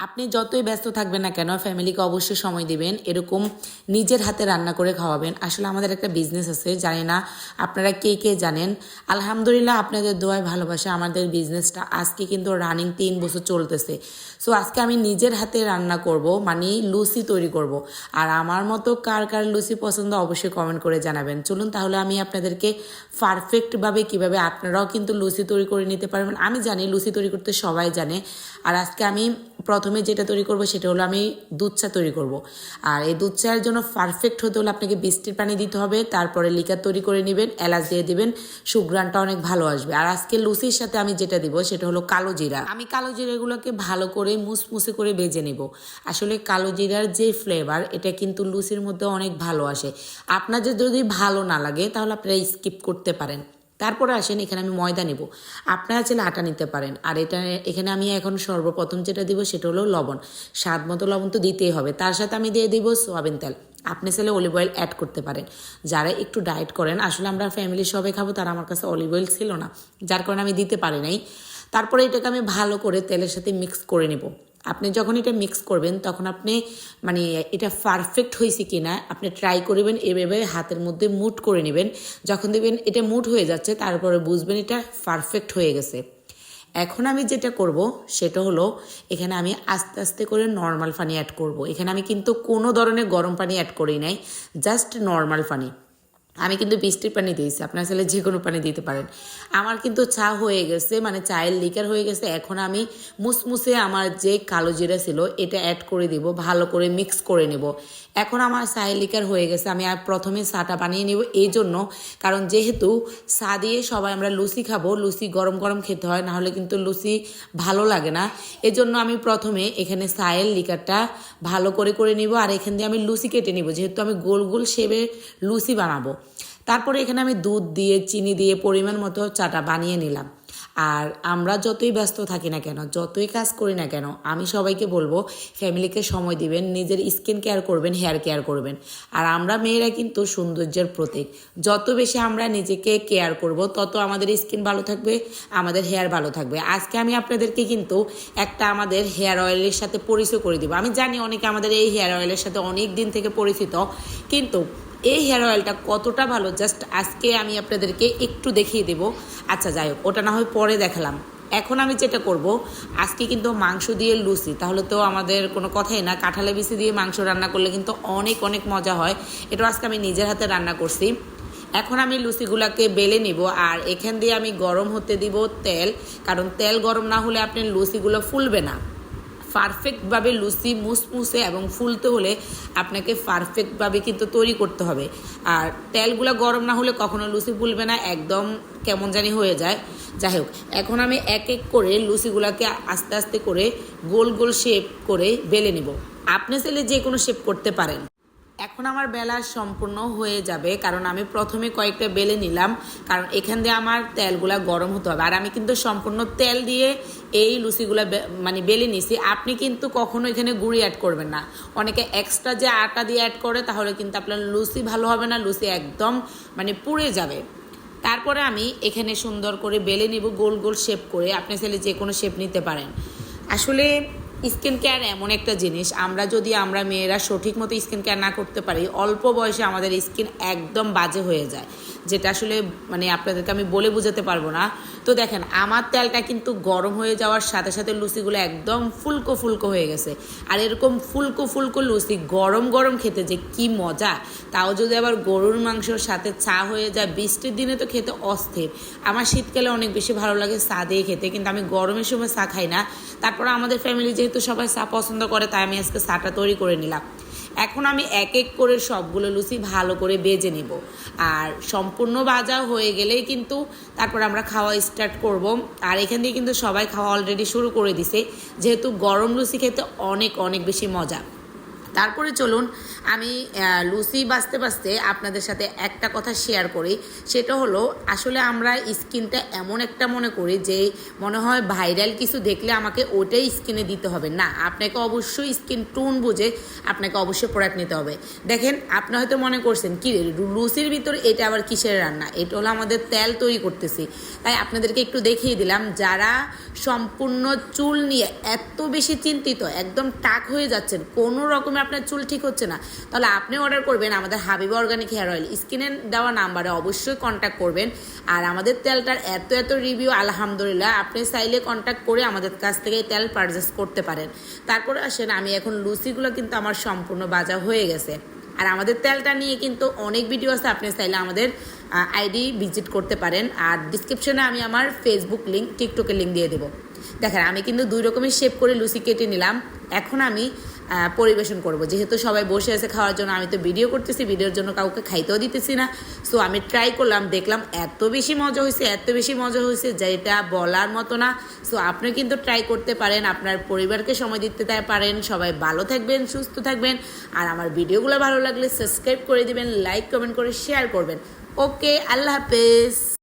আপনি যতই ব্যস্ত থাকবেন না কেন, ফ্যামিলিকে অবশ্যই সময় দিবেন, এরকম নিজের হাতে রান্না করে খাওয়াবেন। আসলে আমাদের একটা বিজনেস আছে, জানি না আপনারা কে কে জানেন। আলহামদুলিল্লাহ আপনাদের দোয়ায় ভালোবাসা, আমাদের বিজনেসটা আজকে কিন্তু রানিং তিন বছর চলতেছে। সো আজকে আমি নিজের হাতে রান্না করব মানে লুচি তৈরি করব। আর আমার মতো কার কার লুচি পছন্দ অবশ্যই কমেন্ট করে জানাবেন। চলুন তাহলে আমি আপনাদেরকে পারফেক্টভাবে কীভাবে আপনারাও কিন্তু লুচি তৈরি করে নিতে পারবেন। আমি জানি লুচি তৈরি করতে সবাই জানে। আর আজকে আমি প্রথমে যেটা তৈরি করব সেটা হলো আমি দুধ চা তৈরি করব। আর এই দুধ চায়ের জন্য পারফেক্ট হতে হলে আপনাকে বৃষ্টির পানি দিতে হবে, তারপরে লিকার তৈরি করে নেবেন, এলাচ দিয়ে দেবেন সুগ্রানটা অনেক ভালো আসবে। আর আজকে লুচির সাথে আমি যেটা দিব সেটা হলো কালো জিরা। আমি কালো জিরাগুলোকে ভালো করে মুসমুসে করে ভেজে নেব। আসলে কালো জিরার যে ফ্লেভার এটা কিন্তু লুচির মধ্যে অনেক ভালো আসে। আপনাদের যদি ভালো না লাগে, তাহলে আপনারা স্কিপ করতে পারেন। তারপরে আসেন, এখানে আমি ময়দা নেব। আপনারা চাইলে আটা নিতে পারেন। আর এটা, এখানে আমি এখন সর্বপ্রথম যেটা দিব সেটা হলো লবণ। স্বাদ মতো লবণ তো দিতেই হবে। তার সাথে আমি দিয়ে দিব সোয়াবিন তেল। আপনি চাইলে অলিভ অয়েল অ্যাড করতে পারেন। যারা একটু ডায়েট করেন, আসলে আমরা ফ্যামিলি সবাই খাব, তারা আমার কাছে অলিভ অয়েল ছিল না। যার কারণে আমি দিতে পারি নাই। তারপরে এটাকে আমি ভালো করে তেলের সাথে মিক্স করে নেব। আপনি যখন এটা মিক্স করবেন, তখন আপনি মানে এটা পারফেক্ট হয়েছে কি না আপনি ট্রাই করবেন, এভাবে হাতের মধ্যে মুট করে নেবেন। যখন দেখবেন এটা মুট হয়ে যাচ্ছে, তারপরে বুঝবেন এটা পারফেক্ট হয়ে গেছে। এখন আমি যেটা করব, সেটা হলো, এখানে আমি আস্তে আস্তে করে নর্মাল পানি অ্যাড করব। এখানে আমি কিন্তু কোনো ধরনের গরম পানি অ্যাড করি নাই জাস্ট নর্মাল পানি। আমি কিন্তু বৃষ্টির পানি দিয়েছি, আপনার চাইলে যে কোনো পানি দিতে পারেন। আমার কিন্তু চা হয়ে গেছে মানে চায়ের লিকার হয়ে গেছে, এখন আমি মুসমুসে আমার যে কালো জিরা ছিল, এটা অ্যাড করে দিব, ভালো করে মিক্স করে নেব। এখন আমার চায়ের লিকার হয়ে গেছে, আমি আর প্রথমে চাটা বানিয়ে নেব এই জন্য কারণ যেহেতু চা দিয়ে সবাই আমরা লুচি খাব, লুচি গরম গরম খেতে হয়, না হলে কিন্তু লুচি ভালো লাগে না। এজন্য আমি প্রথমে এখানে চায়ের লিকারটা ভালো করে করে নিব, আর এখান দিয়ে আমি লুচি কেটে নিব, যেহেতু আমি গোল গোল শেপে লুচি বানাবো। তারপরে এখানে আমি দুধ দিয়ে, চিনি দিয়ে পরিমাণ মতো চাটা বানিয়ে নিলাম। আর আমরা যতই ব্যস্ত থাকি না কেন, যতই কাজ করি না কেন, আমি সবাইকে বলব, ফ্যামিলিকে সময় দিবেন, নিজের স্কিন কেয়ার করবেন, হেয়ার কেয়ার করবেন। আর আমরা মেয়েরা কিন্তু সৌন্দর্যের প্রতীক। যত বেশি আমরা নিজেকে কেয়ার করব, তত আমাদের স্কিন ভালো থাকবে, আমাদের হেয়ার ভালো থাকবে। আজকে আমি আপনাদেরকে কিন্তু একটা আমাদের হেয়ার অয়েলের সাথে পরিচয় করে দিব। আমি জানি অনেকে আমাদের এই হেয়ার অয়েলের সাথে অনেক দিন থেকে পরিচিত, কিন্তু এই হেয়ার অয়েলটা কতটা ভালো? জাস্ট আজকে আমি আপনাদেরকে একটু দেখিয়ে দেব। আচ্ছা যাই হোক, ওটা না হয় পরে দেখালাম। এখন আমি যেটা করব, আজকে কিন্তু মাংস দিয়ে লুচি, তাহলে তো আমাদের কোনো কথাই না। কাঁঠালে বিচি দিয়ে মাংস রান্না করলে কিন্তু অনেক অনেক মজা হয়। এটা আজকে আমি নিজের হাতে রান্না করছি। এখন আমি লুচিগুলাকে বেলে নিব, আর এখান দিয়ে আমি গরম হতে দিব তেল। কারণ তেল গরম না হলে আপনার লুচিগুলো ফুলবে না। পারফেক্টভাবে লুচি, মুসমুসে এবং ফুলতে হলে আপনাকে পারফেক্টভাবে কিন্তু তৈরি করতে হবে। আর তেলগুলো গরম না হলে কখনো লুচি ফুলবে না, একদম কেমন জানি হয়ে যায়। যাই হোক, এখন আমি এক এক করে লুচিগুলোকে আস্তে আস্তে করে গোল গোল শেপ করে বেলে নেব। আপনি চাইলে যে কোনো শেপ করতে পারেন। এখন আমার বেলা সম্পূর্ণ হয়ে যাবে, কারণ আমি প্রথমে কয়েকটা বেলে নিলাম, কারণ এখান দিয়ে আমার তেলগুলা গরম হতে হবে। আর আমি কিন্তু সম্পূর্ণ তেল দিয়ে এই লুচিগুলা মানে বেলে নিছি। আপনি কিন্তু কখনো এখানে গুঁড়ি অ্যাড করবেন না। অনেকে এক্সট্রা যে আটা দিয়ে অ্যাড করে, তাহলে কিন্তু আপনার লুচি ভালো হবে না, লুচি একদম মানে পুড়ে যাবে। তারপরে আমি এখানে সুন্দর করে বেলে নিব, গোল গোল শেপ করে। আপনি চাইলে যে কোনো শেপ নিতে পারেন। আসলে স্কিন কেয়ার এমন একটা জিনিস, আমরা যদি আমরা মেয়েরা সঠিক মতো স্কিন কেয়ার না করতে পারি, অল্প বয়সে আমাদের স্কিন একদম বাজে হয়ে যায়। যেটা আসলে মানে আপনাদেরকে আমি বলে বোঝাতে পারব না। তো দেখেন, আমার তেলটা কিন্তু গরম হয়ে যাওয়ার সাথে সাথে লুচিগুলো একদম ফুলকো ফুলকো হয়ে গেছে। আর এরকম ফুলকো ফুলকো লুচি, গরম গরম খেতে যে কি মজা! তাও যদি আবার গরুর মাংসর সাথে চা হয়ে যায়, বৃষ্টির দিনে তো খেতে অস্থির। আমার শীতকালে অনেক বেশি ভালো লাগে চা দিয়ে খেতে, কিন্তু আমি গরমের সময় চা খাই না। তারপর আমাদের ফ্যামিলি যেহেতু সবাই চা পছন্দ করে, তাই আমি আজকে চাটা তৈরি করে নিলাম। এখন আমি এক এক করে সবগুলো লুচি ভালো করে বেজে নিব। আর সম্পূর্ণ বাজা হয়ে গেলে কিন্তু তারপর আমরা খাওয়া স্টার্ট করব। আর এখান দিয়ে কিন্তু সবাই খাওয়া অলরেডি শুরু করে দিছে। যেহেতু গরম লুচি খেতে অনেক অনেক বেশি মজা। তারপরে চলুন আমি লুচি বাঁচতে বাঁচতে আপনাদের সাথে একটা কথা শেয়ার করি। সেটা হলো, আসলে আমরা স্কিনটা এমন একটা মনে করি যে, মনে হয় ভাইরাল কিছু দেখলে আমাকে ওটাই স্কিনে দিতে হবে। না, আপনাকে অবশ্যই স্কিন টোন বুঝে আপনাকে অবশ্যই প্রোডাক্ট নিতে হবে। দেখেন, আপনি হয়তো মনে করছেন, কি লুচির ভিতর এটা আবার কিসের রান্না? এটা হলো আমাদের তেল তৈরি করতেছি। তাই আপনাদেরকে একটু দেখিয়ে দিলাম, যারা সম্পূর্ণ চুল নিয়ে এত বেশি চিন্তিত, একদম টাক হয়ে যাচ্ছেন, কোনো রকমে আপনার চুল ঠিক হচ্ছে না, তাহলে আপনি অর্ডার করবেন আমাদের হাবিব অর্গানিক হেয়ার অয়েল স্কিনে দেওয়া নাম্বারে অবশ্যই কন্ট্যাক্ট করবেন। আর আমাদের তেলটার এত এত রিভিউ আলহামদুলিল্লাহ, আপনি চাইলে কন্ট্যাক্ট করে আমাদের কাছ থেকে তেল পারচেস করতে পারেন। তারপরে আসেন, আমি এখন লুচিগুলো কিন্তু আমার সম্পূর্ণ বাজা হয়ে গেছে। আর আমাদের তেলটা নিয়ে কিন্তু অনেক ভিডিও আছে, আপনি চাইলে আমাদের আইডি ভিজিট করতে পারেন। আর ডিসক্রিপশনে আমি আমার ফেসবুক লিঙ্ক টিকটকের লিঙ্ক দিয়ে দেবো। দেখেন, আমি কিন্তু দুই রকমের শেপ করে লুচি কেটে নিলাম। এখন আমি পরিবেশন করব। যেহেতু সবাই বসে আছে খাওয়ার জন্য, আমি তো ভিডিও করতেছি ভিডিওর জন্য কাউকে খাইতেও দিতেছি না। সো আমি ট্রাই করলাম, দেখলাম এত বেশি মজা হয়েছে এত বেশি মজা হয়েছে যেটা বলার মতো না। সো আপনি কিন্তু ট্রাই করতে পারেন, আপনার পরিবারকে সময় দিতে পারেন। সবাই ভালো থাকবেন, সুস্থ থাকবেন। আর আমার ভিডিওগুলো ভালো লাগলে সাবস্ক্রাইব করে দিবেন লাইক কমেন্ট করে শেয়ার করবেন। ওকে আল্লাহ হাফেজ।